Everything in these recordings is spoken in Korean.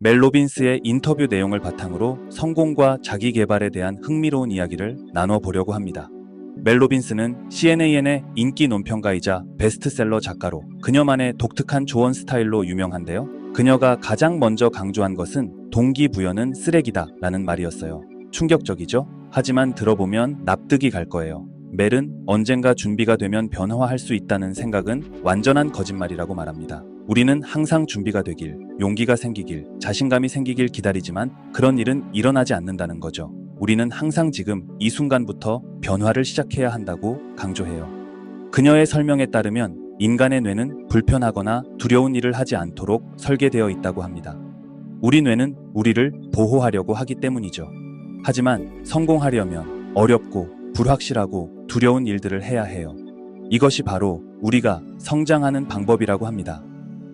멜 로빈스의 인터뷰 내용을 바탕으로 성공과 자기 개발에 대한 흥미로운 이야기를 나눠 보려고 합니다. 멜 로빈스는 CNAN의 인기 논평가이자 베스트셀러 작가로 그녀만의 독특한 조언 스타일로 유명한데요. 그녀가 가장 먼저 강조한 것은 동기부여는 쓰레기다 라는 말이었어요. 충격적이죠? 하지만 들어보면 납득이 갈 거예요. 멜은 언젠가 준비가 되면 변화할 수 있다는 생각은 완전한 거짓말이라고 말합니다. 우리는 항상 준비가 되길, 용기가 생기길, 자신감이 생기길 기다리지만 그런 일은 일어나지 않는다는 거죠. 우리는 항상 지금 이 순간부터 변화를 시작해야 한다고 강조해요. 그녀의 설명에 따르면 인간의 뇌는 불편하거나 두려운 일을 하지 않도록 설계되어 있다고 합니다. 우리 뇌는 우리를 보호하려고 하기 때문이죠. 하지만 성공하려면 어렵고 불확실하고 두려운 일들을 해야 해요. 이것이 바로 우리가 성장하는 방법이라고 합니다.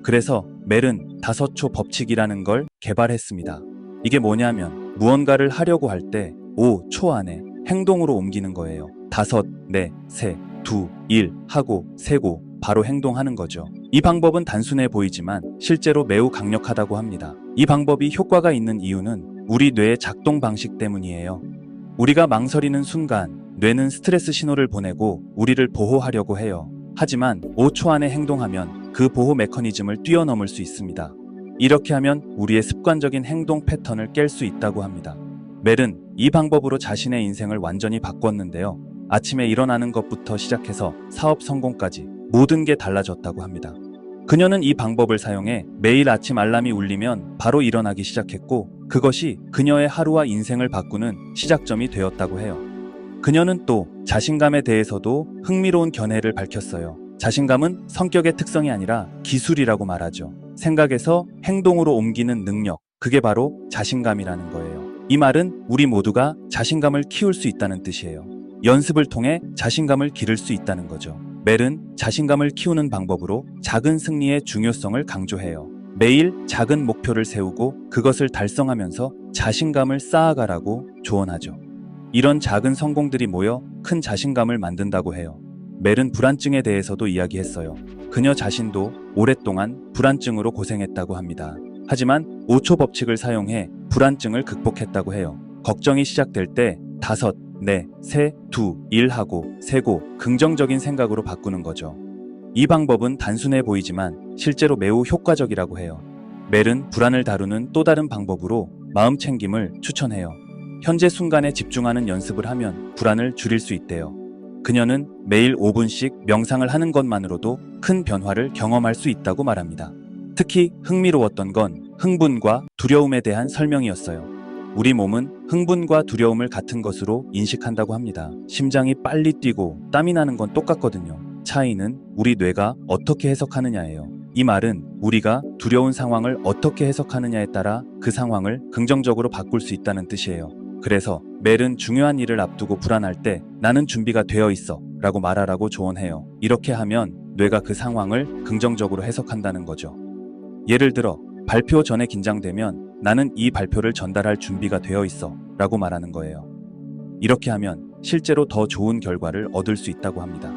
그래서 멜은 다섯 초 법칙이라는 걸 개발했습니다. 이게 뭐냐면 무언가를 하려고 할 때 5초 안에 행동으로 옮기는 거예요. 다섯, 네, 세, 두, 일 하고 세고 바로 행동하는 거죠. 이 방법은 단순해 보이지만 실제로 매우 강력하다고 합니다. 이 방법이 효과가 있는 이유는 우리 뇌의 작동 방식 때문이에요. 우리가 망설이는 순간 뇌는 스트레스 신호를 보내고 우리를 보호하려고 해요. 하지만 5초 안에 행동하면 그 보호 메커니즘을 뛰어넘을 수 있습니다. 이렇게 하면 우리의 습관적인 행동 패턴을 깰 수 있다고 합니다. 멜은 이 방법으로 자신의 인생을 완전히 바꿨는데요. 아침에 일어나는 것부터 시작해서 사업 성공까지 모든 게 달라졌다고 합니다. 그녀는 이 방법을 사용해 매일 아침 알람이 울리면 바로 일어나기 시작했고 그것이 그녀의 하루와 인생을 바꾸는 시작점이 되었다고 해요. 그녀는 또 자신감에 대해서도 흥미로운 견해를 밝혔어요. 자신감은 성격의 특성이 아니라 기술이라고 말하죠. 생각에서 행동으로 옮기는 능력, 그게 바로 자신감이라는 거예요. 이 말은 우리 모두가 자신감을 키울 수 있다는 뜻이에요. 연습을 통해 자신감을 기를 수 있다는 거죠. 멜은 자신감을 키우는 방법으로 작은 승리의 중요성을 강조해요. 매일 작은 목표를 세우고 그것을 달성하면서 자신감을 쌓아가라고 조언하죠. 이런 작은 성공들이 모여 큰 자신감을 만든다고 해요. 멜은 불안증에 대해서도 이야기했어요. 그녀 자신도 오랫동안 불안증으로 고생했다고 합니다. 하지만 5초 법칙을 사용해 불안증을 극복했다고 해요. 걱정이 시작될 때 다섯, 네, 세, 두, 일 하고 세고 긍정적인 생각으로 바꾸는 거죠. 이 방법은 단순해 보이지만 실제로 매우 효과적이라고 해요. 멜은 불안을 다루는 또 다른 방법으로 마음 챙김을 추천해요. 현재 순간에 집중하는 연습을 하면 불안을 줄일 수 있대요. 그녀는 매일 5분씩 명상을 하는 것만으로도 큰 변화를 경험할 수 있다고 말합니다. 특히 흥미로웠던 건 흥분과 두려움에 대한 설명이었어요. 우리 몸은 흥분과 두려움을 같은 것으로 인식한다고 합니다. 심장이 빨리 뛰고 땀이 나는 건 똑같거든요. 차이는 우리 뇌가 어떻게 해석하느냐예요. 이 말은 우리가 두려운 상황을 어떻게 해석하느냐에 따라 그 상황을 긍정적으로 바꿀 수 있다는 뜻이에요. 그래서 멜은 중요한 일을 앞두고 불안할 때 나는 준비가 되어 있어 라고 말하라고 조언해요. 이렇게 하면 뇌가 그 상황을 긍정적으로 해석한다는 거죠. 예를 들어 발표 전에 긴장되면 나는 이 발표를 전달할 준비가 되어 있어 라고 말하는 거예요. 이렇게 하면 실제로 더 좋은 결과를 얻을 수 있다고 합니다.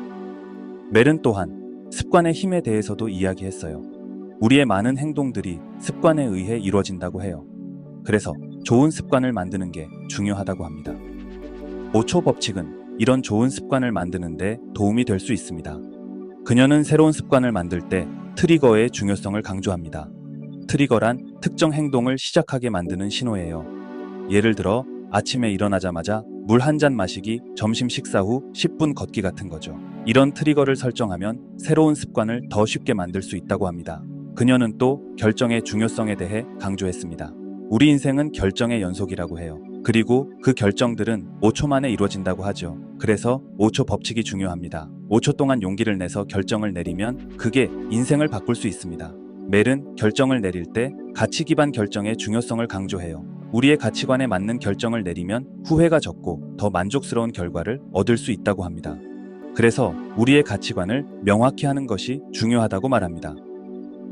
멜은 또한 습관의 힘에 대해서도 이야기했어요. 우리의 많은 행동들이 습관에 의해 이루어진다고 해요. 그래서 좋은 습관을 만드는 게 중요하다고 합니다. 5초 법칙은 이런 좋은 습관을 만드는데 도움이 될 수 있습니다. 그녀는 새로운 습관을 만들 때 트리거의 중요성을 강조합니다. 트리거란 특정 행동을 시작하게 만드는 신호예요. 예를 들어 아침에 일어나자마자 물 한 잔 마시기, 점심 식사 후 10분 걷기 같은 거죠. 이런 트리거를 설정하면 새로운 습관을 더 쉽게 만들 수 있다고 합니다. 그녀는 또 결정의 중요성에 대해 강조했습니다. 우리 인생은 결정의 연속이라고 해요. 그리고 그 결정들은 5초 만에 이루어진다고 하죠. 그래서 5초 법칙이 중요합니다. 5초 동안 용기를 내서 결정을 내리면 그게 인생을 바꿀 수 있습니다. 멜은 결정을 내릴 때 가치 기반 결정의 중요성을 강조해요. 우리의 가치관에 맞는 결정을 내리면 후회가 적고 더 만족스러운 결과를 얻을 수 있다고 합니다. 그래서 우리의 가치관을 명확히 하는 것이 중요하다고 말합니다.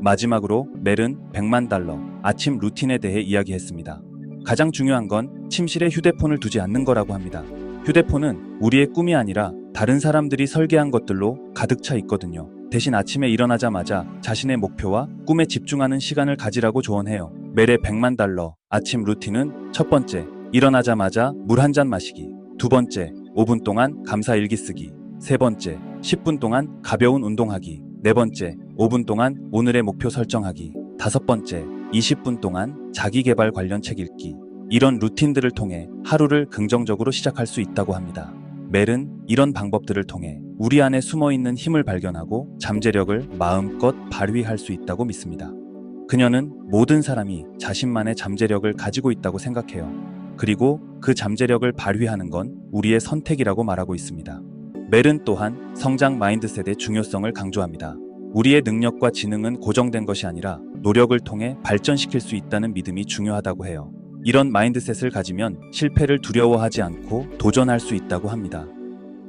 마지막으로 멜은 100만 달러 아침 루틴에 대해 이야기했습니다. 가장 중요한 건 침실에 휴대폰을 두지 않는 거라고 합니다. 휴대폰은 우리의 꿈이 아니라 다른 사람들이 설계한 것들로 가득 차 있거든요. 대신 아침에 일어나자마자 자신의 목표와 꿈에 집중하는 시간을 가지라고 조언해요. 매래 100만 달러. 아침 루틴은 첫 번째, 일어나자마자 물 한 잔 마시기. 두 번째, 5분 동안 감사 일기 쓰기. 세 번째, 10분 동안 가벼운 운동하기. 네 번째, 5분 동안 오늘의 목표 설정하기. 다섯 번째, 20분 동안 자기 개발 관련 책 읽기. 이런 루틴들을 통해 하루를 긍정적으로 시작할 수 있다고 합니다. 멜은 이런 방법들을 통해 우리 안에 숨어 있는 힘을 발견하고 잠재력을 마음껏 발휘할 수 있다고 믿습니다. 그녀는 모든 사람이 자신만의 잠재력을 가지고 있다고 생각해요. 그리고 그 잠재력을 발휘하는 건 우리의 선택이라고 말하고 있습니다. 멜은 또한 성장 마인드셋의 중요성을 강조합니다. 우리의 능력과 지능은 고정된 것이 아니라 노력을 통해 발전시킬 수 있다는 믿음이 중요하다고 해요. 이런 마인드셋을 가지면 실패를 두려워하지 않고 도전할 수 있다고 합니다.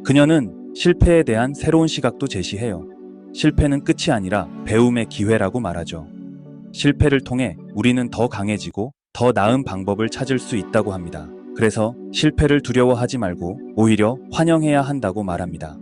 그녀는 실패에 대한 새로운 시각도 제시해요. 실패는 끝이 아니라 배움의 기회라고 말하죠. 실패를 통해 우리는 더 강해지고 더 나은 방법을 찾을 수 있다고 합니다. 그래서 실패를 두려워하지 말고 오히려 환영해야 한다고 말합니다.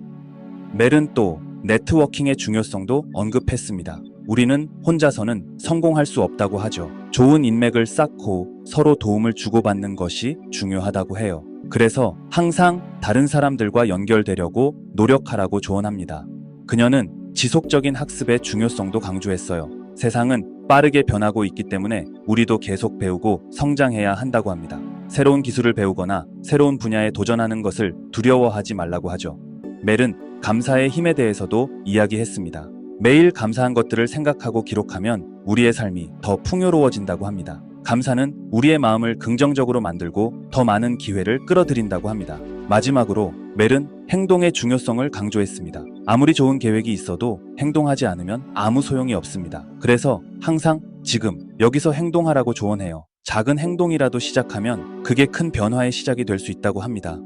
멜은 또 네트워킹의 중요성도 언급했습니다. 우리는 혼자서는 성공할 수 없다고 하죠. 좋은 인맥을 쌓고 서로 도움을 주고받는 것이 중요하다고 해요. 그래서 항상 다른 사람들과 연결되려고 노력하라고 조언합니다. 그녀는 지속적인 학습의 중요성도 강조했어요. 세상은 빠르게 변하고 있기 때문에 우리도 계속 배우고 성장해야 한다고 합니다. 새로운 기술을 배우거나 새로운 분야에 도전하는 것을 두려워하지 말라고 하죠. 멜은 감사의 힘에 대해서도 이야기했습니다. 매일 감사한 것들을 생각하고 기록하면 우리의 삶이 더 풍요로워진다고 합니다. 감사는 우리의 마음을 긍정적으로 만들고 더 많은 기회를 끌어들인다고 합니다. 마지막으로 멜은 행동의 중요성을 강조했습니다. 아무리 좋은 계획이 있어도 행동하지 않으면 아무 소용이 없습니다. 그래서 항상 지금 여기서 행동하라고 조언해요. 작은 행동이라도 시작하면 그게 큰 변화의 시작이 될 수 있다고 합니다.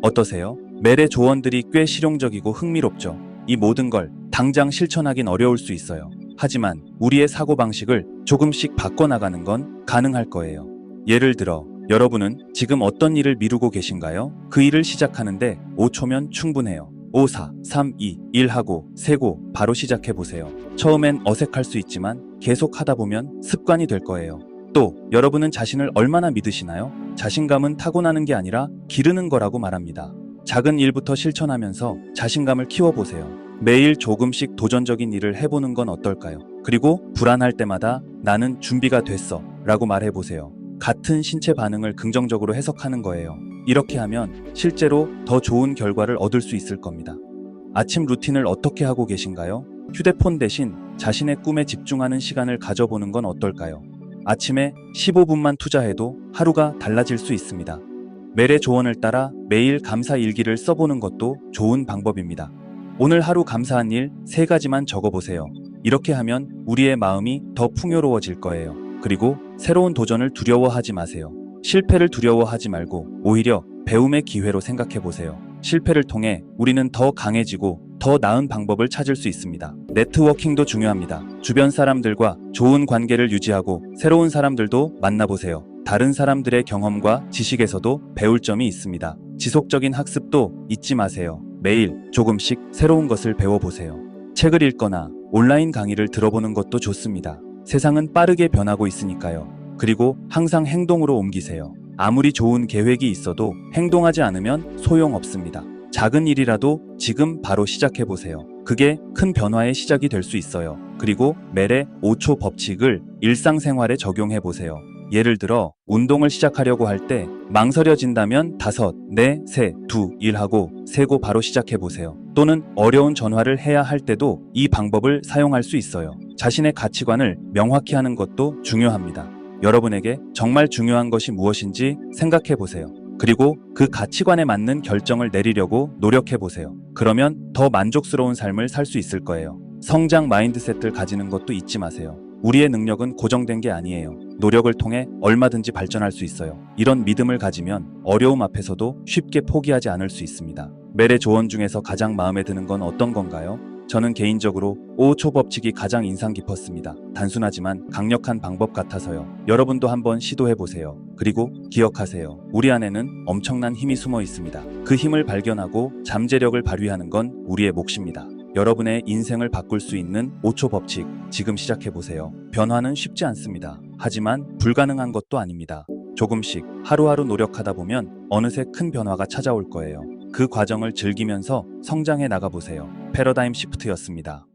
어떠세요? 멜의 조언들이 꽤 실용적이고 흥미롭죠. 이 모든 걸 당장 실천하긴 어려울 수 있어요. 하지만 우리의 사고방식을 조금씩 바꿔나가는 건 가능할 거예요. 예를 들어, 여러분은 지금 어떤 일을 미루고 계신가요? 그 일을 시작하는데 5초면 충분해요. 5, 4, 3, 2, 1 하고 세고 바로 시작해 보세요. 처음엔 어색할 수 있지만 계속 하다 보면 습관이 될 거예요. 또 여러분은 자신을 얼마나 믿으시나요? 자신감은 타고나는 게 아니라 기르는 거라고 말합니다. 작은 일부터 실천하면서 자신감을 키워보세요. 매일 조금씩 도전적인 일을 해보는 건 어떨까요? 그리고 불안할 때마다 나는 준비가 됐어 라고 말해보세요. 같은 신체 반응을 긍정적으로 해석하는 거예요. 이렇게 하면 실제로 더 좋은 결과를 얻을 수 있을 겁니다. 아침 루틴을 어떻게 하고 계신가요? 휴대폰 대신 자신의 꿈에 집중하는 시간을 가져보는 건 어떨까요? 아침에 15분만 투자해도 하루가 달라질 수 있습니다. 멜의 조언을 따라 매일 감사 일기를 써보는 것도 좋은 방법입니다. 오늘 하루 감사한 일세 가지만 적어보세요. 이렇게 하면 우리의 마음이 더 풍요로워질 거예요. 그리고 새로운 도전을 두려워하지 마세요. 실패를 두려워하지 말고 오히려 배움의 기회로 생각해 보세요. 실패를 통해 우리는 더 강해지고 더 나은 방법을 찾을 수 있습니다. 네트워킹도 중요합니다. 주변 사람들과 좋은 관계를 유지하고 새로운 사람들도 만나보세요. 다른 사람들의 경험과 지식에서도 배울 점이 있습니다. 지속적인 학습도 잊지 마세요. 매일 조금씩 새로운 것을 배워보세요. 책을 읽거나 온라인 강의를 들어보는 것도 좋습니다. 세상은 빠르게 변하고 있으니까요. 그리고 항상 행동으로 옮기세요. 아무리 좋은 계획이 있어도 행동하지 않으면 소용없습니다. 작은 일이라도 지금 바로 시작해 보세요. 그게 큰 변화의 시작이 될 수 있어요. 그리고 멜의 5초 법칙을 일상생활에 적용해 보세요. 예를 들어 운동을 시작하려고 할 때 망설여진다면 다섯, 네, 세, 두, 일 하고 세고 바로 시작해 보세요. 또는 어려운 전화를 해야 할 때도 이 방법을 사용할 수 있어요. 자신의 가치관을 명확히 하는 것도 중요합니다. 여러분에게 정말 중요한 것이 무엇인지 생각해 보세요. 그리고 그 가치관에 맞는 결정을 내리려고 노력해 보세요. 그러면 더 만족스러운 삶을 살 수 있을 거예요. 성장 마인드셋을 가지는 것도 잊지 마세요. 우리의 능력은 고정된 게 아니에요. 노력을 통해 얼마든지 발전할 수 있어요. 이런 믿음을 가지면 어려움 앞에서도 쉽게 포기하지 않을 수 있습니다. 멜의 조언 중에서 가장 마음에 드는 건 어떤 건가요? 저는 개인적으로 5초 법칙이 가장 인상 깊었습니다. 단순하지만 강력한 방법 같아서요. 여러분도 한번 시도해 보세요. 그리고 기억하세요. 우리 안에는 엄청난 힘이 숨어 있습니다. 그 힘을 발견하고 잠재력을 발휘하는 건 우리의 몫입니다. 여러분의 인생을 바꿀 수 있는 5초 법칙 지금 시작해 보세요. 변화는 쉽지 않습니다. 하지만 불가능한 것도 아닙니다. 조금씩 하루하루 노력하다 보면 어느새 큰 변화가 찾아올 거예요. 그 과정을 즐기면서 성장해 나가보세요. 패러다임 시프트였습니다.